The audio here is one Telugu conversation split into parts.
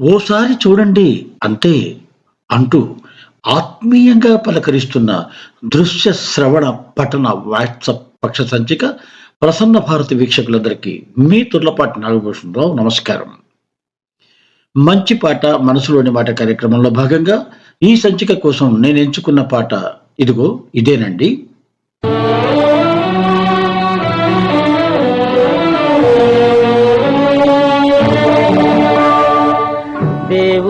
ఓసారి చూడండి అంతే అంటూ ఆత్మీయంగా పలకరిస్తున్న దృశ్య శ్రవణ పఠన వాట్సప్ పక్ష సంచిక ప్రసన్న భారతి వీక్షకులందరికీ మీ తుర్లపాటి నాగభూషణరావు నమస్కారం. మంచి పాట మనసులోని మాట కార్యక్రమంలో భాగంగా ఈ సంచిక కోసం నేను ఎంచుకున్న పాట ఇదిగో ఇదేనండి.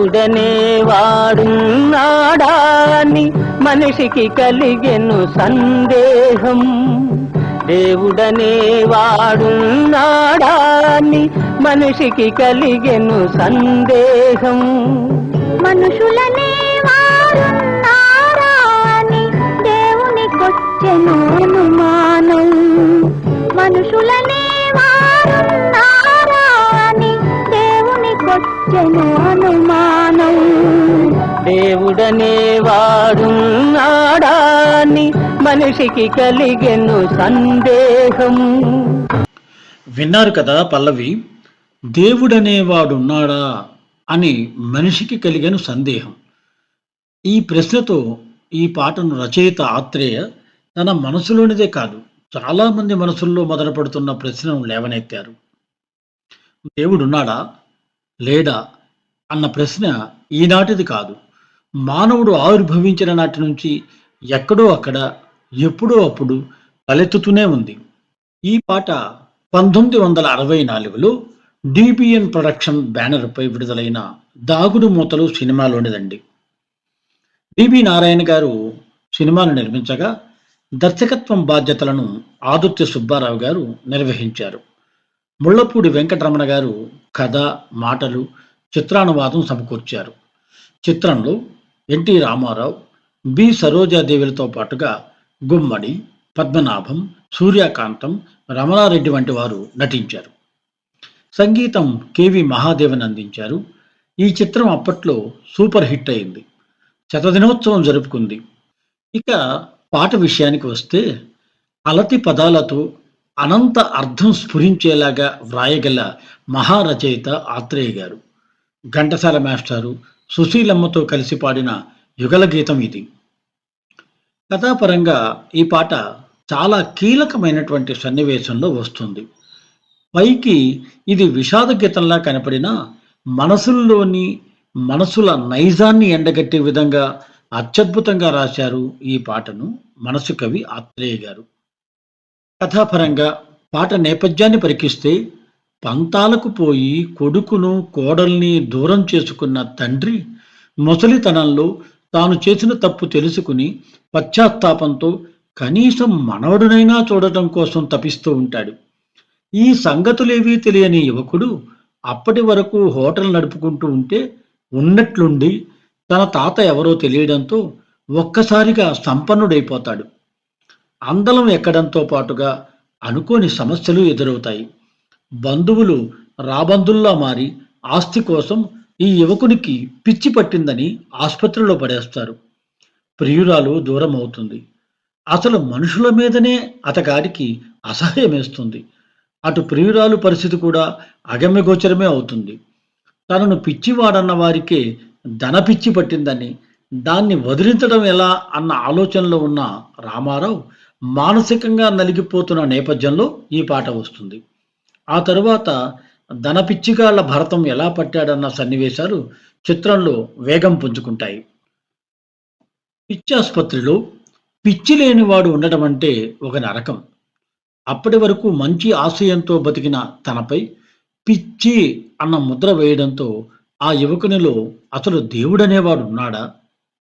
దేవుడనే వాడున్నాడా అని మనిషికి కలిగెను సందేహం. దేవుడనే వాడున్నాడా అని మనిషికి కలిగెను సందేహం. మనుషులనే వారున్నారా అని దేవునికొచ్చెను అనుమానం. మనుషులనే వారున్నారా అని దేవునికొచ్చెను అనుమానం దేవుడనే మనిషికి కలిగెను సందేహం. విన్నారు కదా పల్లవి దేవుడనేవాడున్నాడా అని మనిషికి కలిగిన సందేహం. ఈ ప్రశ్నతో ఈ పాటను రచయిత ఆత్రేయ తన మనసులోనిదే కాదు చాలామంది మనసుల్లో మొదలుపడుతున్న ప్రశ్నను లేవనెత్తారు. దేవుడున్నాడా? లేడా? అన్న ప్రశ్న ఈనాటిది కాదు. మానవుడు ఆవిర్భవించిన నాటి నుంచి ఎక్కడో అక్కడ ఎప్పుడో అప్పుడు తలెత్తుతూనే ఉంది. ఈ పాట పంతొమ్మిది వందల అరవై నాలుగులో డిబిఎన్ ప్రొడక్షన్ బ్యానర్పై విడుదలైన దాగుడు మూతలు సినిమాలోనిదండి. డిబి నారాయణ గారు సినిమాను నిర్మించగా దర్శకత్వం బాధ్యతలను ఆదిత్య సుబ్బారావు గారు నిర్వహించారు. ముళ్ళపూడి వెంకటరమణ గారు కథ మాటలు చిత్రానువాదం సమకూర్చారు. చిత్రంలో ఎన్టీ రామారావు బి సరోజాదేవులతో పాటుగా గుమ్మడి పద్మనాభం సూర్యకాంతం రమణారెడ్డి వంటి వారు నటించారు. సంగీతం కెవి మహాదేవన్ అందించారు. ఈ చిత్రం అప్పట్లో సూపర్ హిట్ అయింది. శతదినోత్సవం జరుపుకుంది. ఇక పాట విషయానికి వస్తే అలతి పదాలతో అనంత అర్థం స్ఫురించేలాగా వ్రాయగల మహారచయిత ఆత్రేయ గారు ఘంటసాల మాస్టారు సుశీలమ్మతో కలిసి పాడిన యుగల గీతం ఇది. కథాపరంగా ఈ పాట చాలా కీలకమైనటువంటి సన్నివేశంలో వస్తుంది. పైకి ఇది విషాద గీతంలా కనపడినా మనసుల్లోని మనసుల నైజాన్ని ఎండగట్టే విధంగా అత్యద్భుతంగా రాశారు ఈ పాటను మనసు కవి ఆత్రేయ గారు. కథాపరంగా పాట నేపథ్యాన్ని పరికిస్తే పంతాలకు పోయి కొడుకును కోడల్ని దూరం చేసుకున్న తండ్రి ముసలితనంలో తాను చేసిన తప్పు తెలుసుకుని పశ్చాత్తాపంతో కనీసం మనవడునైనా చూడటం కోసం తపిస్తూ ఉంటాడు. ఈ సంగతులేవీ తెలియని యువకుడు అప్పటి వరకు హోటల్ నడుపుకుంటూ ఉంటే ఉన్నట్లుండి తన తాత ఎవరో తెలియడంతో ఒక్కసారిగా సంపన్నుడైపోతాడు. అందలం ఎక్కడంతో పాటుగా అనుకోని సమస్యలు ఎదురవుతాయి. బంధువులు రాబందుల్లా మారి ఆస్తి కోసం ఈ యువకునికి పిచ్చి పట్టిందని ఆసుపత్రిలో పడేస్తారు. ప్రియురాలు దూరం అవుతుంది అసలు మనుషుల మీదనే అతగాడికి అసహ్యమేస్తుంది. అటు ప్రియురాలు పరిస్థితి కూడా అగమ్యగోచరమే అవుతుంది. తనను పిచ్చివాడన్న వారికే ధన పిచ్చి పట్టిందని దాన్ని వదిలించడం ఎలా అన్న ఆలోచనలో ఉన్న రామారావు మానసికంగా నలిగిపోతున్న నేపథ్యంలో ఈ పాట వస్తుంది. ఆ తరువాత ధనపిచ్చిగాళ్ళ భరతం ఎలా పట్టాడన్న సన్నివేశాలు చిత్రంలో వేగం పుంజుకుంటాయి. పిచ్చాసుపత్రిలో పిచ్చి లేనివాడు ఉండటం అంటే ఒక నరకం. అప్పటి వరకు మంచి ఆశయంతో బతికిన తనపై పిచ్చి అన్న ముద్ర వేయడంతో ఆ యువకునిలో అసలు దేవుడనేవాడు ఉన్నాడా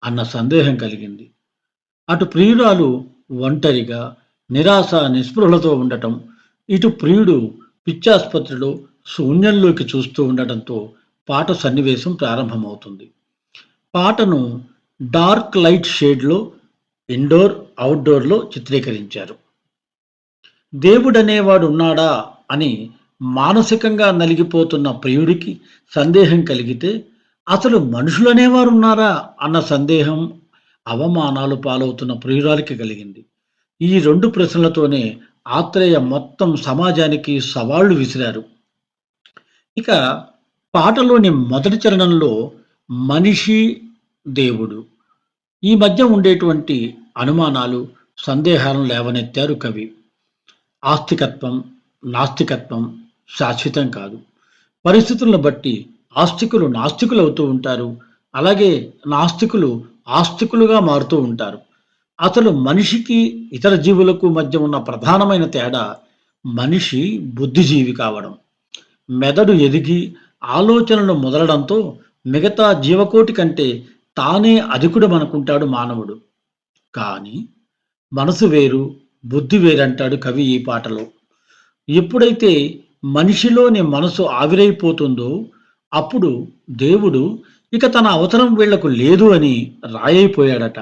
అన్న సందేహం కలిగింది. అటు ప్రియురాలు ఒంటరిగా నిరాశ నిస్పృహలతో ఉండటం ఇటు ప్రియుడు పిచ్చాసుపత్రిలో శూన్యంలోకి చూస్తూ ఉండటంతో పాట సన్నివేశం ప్రారంభమవుతుంది. పాటను డార్క్ లైట్ షేడ్లో ఇండోర్ అవుట్డోర్లో చిత్రీకరించారు. దేవుడనేవాడు ఉన్నాడా అని మానసికంగా నలిగిపోతున్న ప్రియుడికి సందేహం కలిగితే అసలు మనుషులనేవారు ఉన్నారా అన్న సందేహం అవమానాలు పాలవుతున్న ప్రియురాలికి కలిగింది. ఈ రెండు ప్రశ్నలతోనే ఆత్రేయ మొత్తం సమాజానికి సవాళ్ళు విసిరారు. ఇక పాటలోని మొదటి చరణంలో మనిషి దేవుడు. ఈ మధ్య ఉండేటువంటి అనుమానాలు సందేహాలను లేవనెత్తారు కవి. ఆస్తికత్వం నాస్తికత్వం శాశ్వతం కాదు. పరిస్థితులను బట్టి ఆస్తికులు నాస్తికులు అవుతూ ఉంటారు. అలాగే నాస్తికులు ఆస్తికులుగా మారుతూ ఉంటారు. అసలు మనిషికి ఇతర జీవులకు మధ్య ఉన్న ప్రధానమైన తేడా మనిషి బుద్ధిజీవి కావడం. మెదడు ఎదిగి ఆలోచనలు మొదలడంతో మిగతా జీవకోటి కంటే తానే అధికుడమనుకుంటాడు మానవుడు. కానీ మనసు వేరు బుద్ధి వేరంటాడు కవి ఈ పాటలో. ఎప్పుడైతే మనిషిలోని మనసు ఆవిరైపోతుందో అప్పుడు దేవుడు ఇక తన అవసరం వీళ్ళకు లేదు అని రాయైపోయాడట.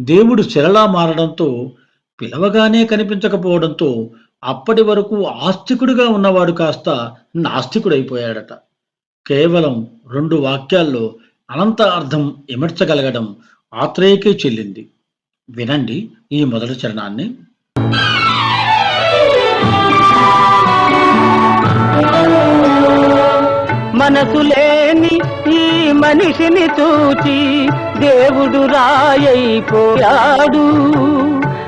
దేవుడు చెరలా మారడంతో పిలవగానే కనిపించకపోవడంతో అప్పటి వరకు ఆస్తికుడిగా ఉన్నవాడు కాస్త నాస్తికుడైపోయాడట. కేవలం రెండు వాక్యాల్లో అనంత అర్థం ఇమర్చగలగడం ఆత్రేయకే చెల్లింది. వినండి ఈ మొదటి చరణాన్ని. మనసులే లేని ఈ మనిషిని చూచి దేవుడు రాయైపోయాడు.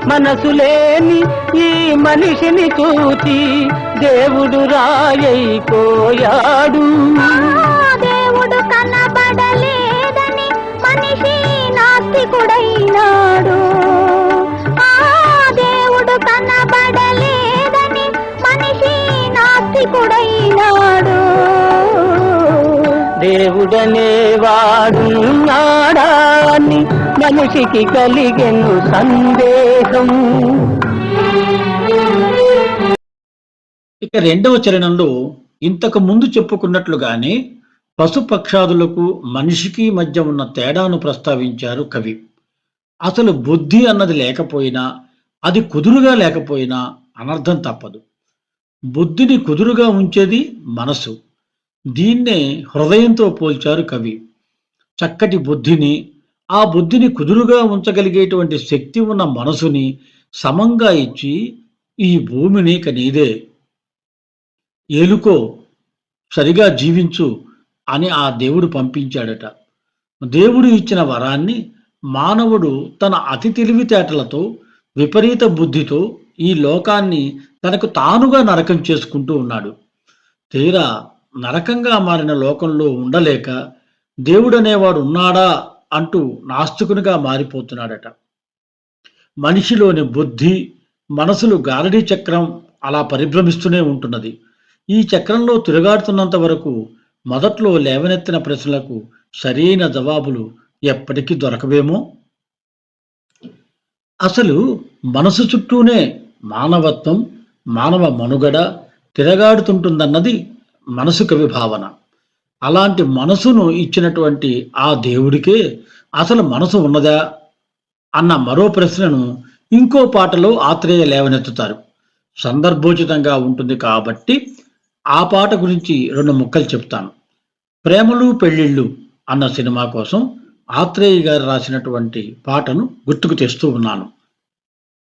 మనసు లేని ఈ మనిషిని చూచి దేవుడు రాయైపోయాడు. దేవుడు కనబడలేదని మనిషి నాస్తికుడై దేవుడనే వాడున్నాడా అని మనిషికి కలిగెను సందేహం. ఇక రెండవ చరణంలో ఇంతకు ముందు చెప్పుకున్నట్లుగానే పశుపక్షాదులకు మనిషికి మధ్య ఉన్న తేడాను ప్రస్తావించారు కవి. అసలు బుద్ధి అన్నది లేకపోయినా అది కుదురుగా లేకపోయినా అనర్థం తప్పదు. బుద్ధిని కుదురుగా ఉంచేది మనసు. దీన్నే హృదయంతో పోల్చారు కవి. చక్కటి బుద్ధిని ఆ బుద్ధిని కుదురుగా ఉంచగలిగేటువంటి శక్తి ఉన్న మనసుని సమంగా ఇచ్చి ఈ భూమిని ఇక నీదే. ఏలుకో సరిగా జీవించు అని ఆ దేవుడు పంపించాడట. దేవుడు ఇచ్చిన వరాన్ని మానవుడు తన అతి తెలివితేటలతో విపరీత బుద్ధితో ఈ లోకాన్ని తనకు తానుగా నరకం చేసుకుంటూ ఉన్నాడు. తీరా నరకంగా మారిన లోకంలో ఉండలేక దేవుడనేవాడు ఉన్నాడా అంటూ నాస్తికునిగా మారిపోతున్నాడట. మనిషిలోని బుద్ధి మనసులు గారడీ చక్రం అలా పరిభ్రమిస్తూనే ఉంటున్నది. ఈ చక్రంలో తిరుగాడుతున్నంత వరకు మొదట్లో లేవనెత్తిన ప్రశ్నలకు సరైన జవాబులు ఎప్పటికీ దొరకవేమో? అసలు మనసు చుట్టూనే మానవత్వం మానవ మనుగడ తిరగాడుతుంటుందన్నది మనసు కవి భావన. అలాంటి మనసును ఇచ్చినటువంటి ఆ దేవుడికే అసలు మనసు ఉన్నదా అన్న మరో ప్రశ్నను ఇంకో పాటలో ఆత్రేయ లేవనెత్తుతారు. సందర్భోచితంగా ఉంటుంది కాబట్టి ఆ పాట గురించి రెండు ముక్కలు చెప్తాను. ప్రేమలు పెళ్ళిళ్ళు అన్న సినిమా కోసం ఆత్రేయ గారు రాసినటువంటి పాటను గుర్తుకు తెస్తూ ఉన్నాను.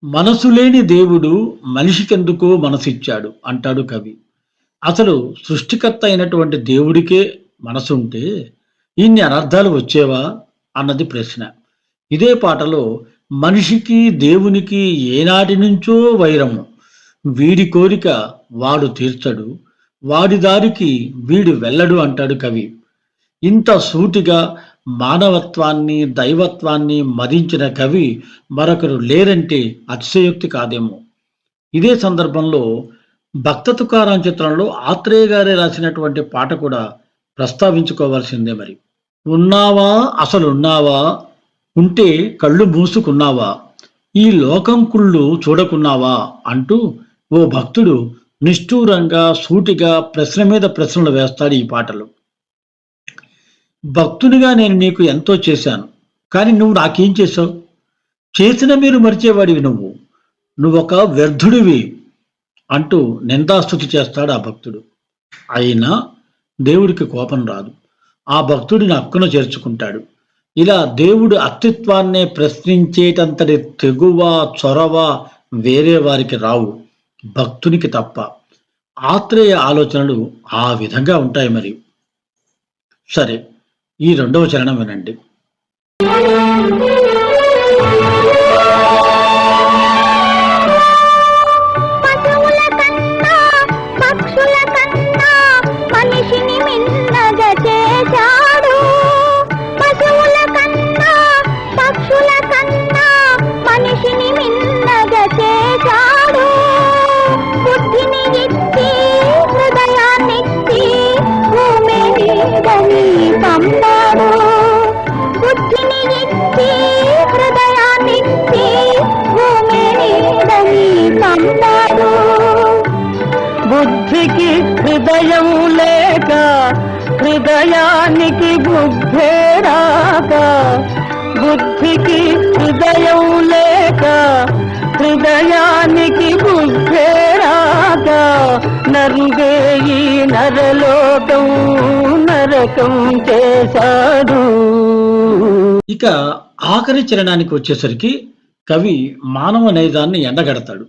మనసు లేని దేవుడు మనిషికెందుకో మనసిచ్చాడు అంటాడు కవి. అసలు సృష్టికర్త అయినటువంటి దేవుడికే మనసుంటే ఇన్ని అనర్థాలు వచ్చేవా అన్నది ప్రశ్న. ఇదే పాటలో మనిషికి దేవునికి ఏనాటి నుంచో వైరము. వీడి కోరిక వాడు తీర్చడు వాడి దారికి వీడు వెళ్ళడు అంటాడు కవి. ఇంత సూటిగా మానవత్వాన్ని దైవత్వాన్ని మదించిన కవి మరొకరు లేరంటే అతిశయోక్తి కాదేమో. ఇదే సందర్భంలో భక్త తుకారాం చిత్రంలో ఆత్రేయ గారే రాసినటువంటి పాట కూడా ప్రస్తావించుకోవాల్సిందే మరి. ఉన్నావా? అసలు ఉన్నావా ఉంటే కళ్ళు మూసుకున్నావా? ఈ లోకం కుళ్ళు చూడకున్నావా? అంటూ ఓ భక్తుడు నిష్ఠూరంగా సూటిగా ప్రశ్న మీద ప్రశ్నలు వేస్తాడు ఈ పాటలు. భక్తునిగా నేను నీకు ఎంతో చేశాను కానీ నువ్వు నాకేం చేశావు? చేసిన మీరు మరిచేవాడివి నువ్వు. నువ్వొక వ్యర్థుడివి. అంటూ నిందాస్తుతి చేస్తాడు ఆ భక్తుడు. అయినా దేవుడికి కోపం రాదు. ఆ భక్తుడిని హక్కున చేర్చుకుంటాడు. ఇలా దేవుడు అస్తిత్వాన్నే ప్రశ్నించేటంతటి తెగువ చొరవ వేరే వారికి రావు. భక్తునికి తప్ప. ఆత్రేయ ఆలోచనలు ఆ విధంగా ఉంటాయి మరి. సరే ఈ రెండవ చరణం వినండి. నరుగే ఈ నరలోకం నరకం చేశాడు. ఇక ఆఖరి చరణానికి వచ్చేసరికి కవి మానవ నైజాన్ని ఎండగడతాడు.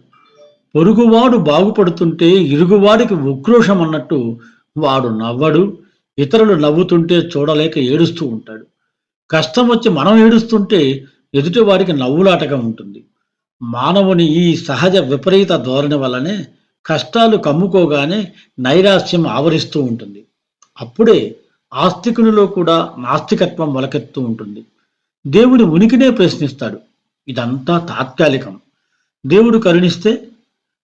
పొరుగువాడు బాగుపడుతుంటే ఇరుగువాడికి ఉక్రోషం అన్నట్టు వాడు నవ్వడు ఇతరులు నవ్వుతుంటే చూడలేక ఏడుస్తూ ఉంటాడు. కష్టం వచ్చి మనం ఏడుస్తుంటే ఎదుటివాడికి నవ్వులాటగా ఉంటుంది. మానవుని ఈ సహజ విపరీత ధోరణి వల్లనే కష్టాలు కమ్ముకోగానే నైరాశ్యం ఆవరిస్తూ ఉంటుంది. అప్పుడే ఆస్తికునిలో కూడా నాస్తికత్వం మొలకెత్తూ ఉంటుంది. దేవుడి ఉనికినే ప్రశ్నిస్తాడు. ఇదంతా తాత్కాలికం. దేవుడు కరుణిస్తే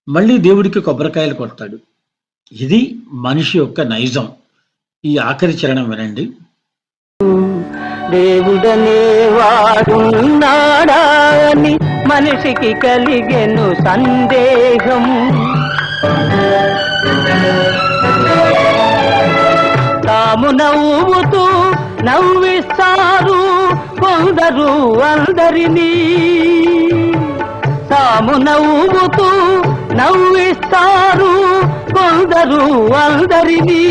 మళ్ళీ దేవుడికి కొబ్బరికాయలు కొడతాడు. ఇది మనిషి యొక్క నైజం. ఈ ఆఖరి చరణం వినండి. దేవుడనే వాడున్నాడా మనిషికి కలిగెను సందేహం. నవ్వుతూ నవ్విస్తారు కొందరు అందరినీ. తాము నవ్వుతూ నవ్విస్తారు కొందరు అందరినీ.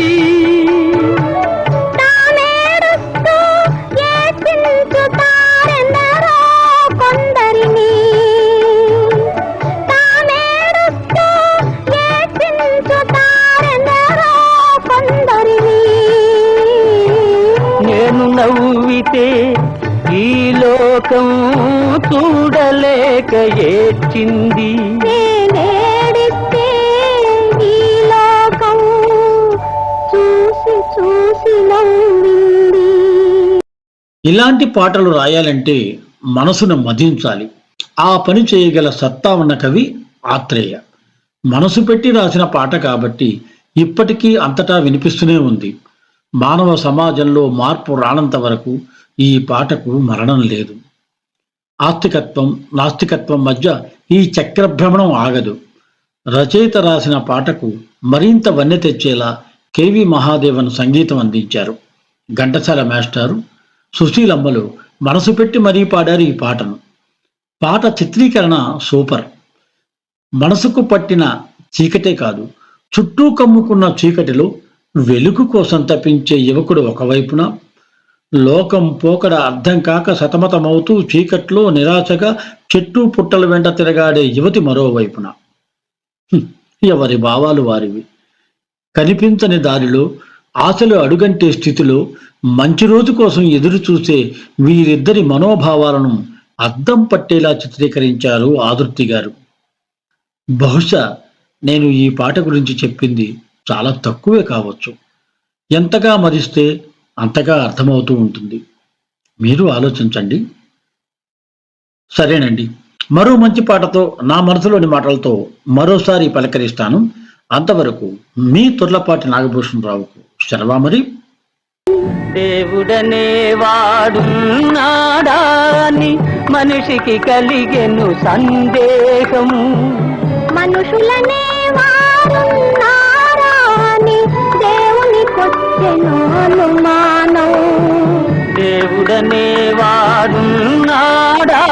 ఏడ్చింది. నేనేడిస్తే ఈ లోకం చూసి చూసి నవ్వింది ఇలాంటి పాటలు రాయాలంటే మనసును మదించాలి. ఆ పని చేయగల సత్తా ఉన్న కవి ఆత్రేయ. మనసు పెట్టి రాసిన పాట కాబట్టి ఇప్పటికీ అంతటా వినిపిస్తూనే ఉంది. మానవ సమాజంలో మార్పు రానంత వరకు ఈ పాటకు మరణం లేదు. ఆస్తికత్వం నాస్తికత్వం మధ్య ఈ చక్రభ్రమణం ఆగదు. రచయిత రాసిన పాటకు మరింత వన్నె తెచ్చేలా కెవి మహాదేవన్ సంగీతం అందించారు. ఘంటసాల మాస్టారు సుశీలమ్మలు మనసు పెట్టి మరీ పాడారు ఈ పాటను. పాట చిత్రీకరణ సూపర్. మనసుకు పట్టిన చీకటే కాదు చుట్టూ కమ్ముకున్న చీకటిలో వెలుగు కోసం తప్పించే యువకుడు ఒకవైపున లోకం పోకడ అర్థం కాక సతమతమవుతూ చీకట్లో నిరాశగా చెట్టు పుట్టల వెంట తిరగాడే యువతి మరోవైపున. ఎవరి భావాలు వారివి? కనిపించని దారిలో ఆశలు అడుగంటే స్థితిలో మంచి రోజు కోసం ఎదురు చూసే వీరిద్దరి మనోభావాలను అద్దం పట్టేలా చిత్రీకరించారు ఆదుర్తి గారు. బహుశా నేను ఈ పాట గురించి చెప్పింది చాలా తక్కువే కావచ్చు. ఎంతగా మరిస్తే అంతగా అర్థమవుతూ ఉంటుంది. మీరు ఆలోచించండి. సరేనండి. మరో మంచి పాటతో నా మనసులోని మాటలతో మరోసారి పలకరిస్తాను. అంతవరకు మీ తుర్లపాటి నాగభూషణ్ రావుకు సెలవా మరి? దేవుడనే మనిషికి కలిగెను సందేహం మనుషులనే వారున్నారా దేవుడనే వాడున్నాడా?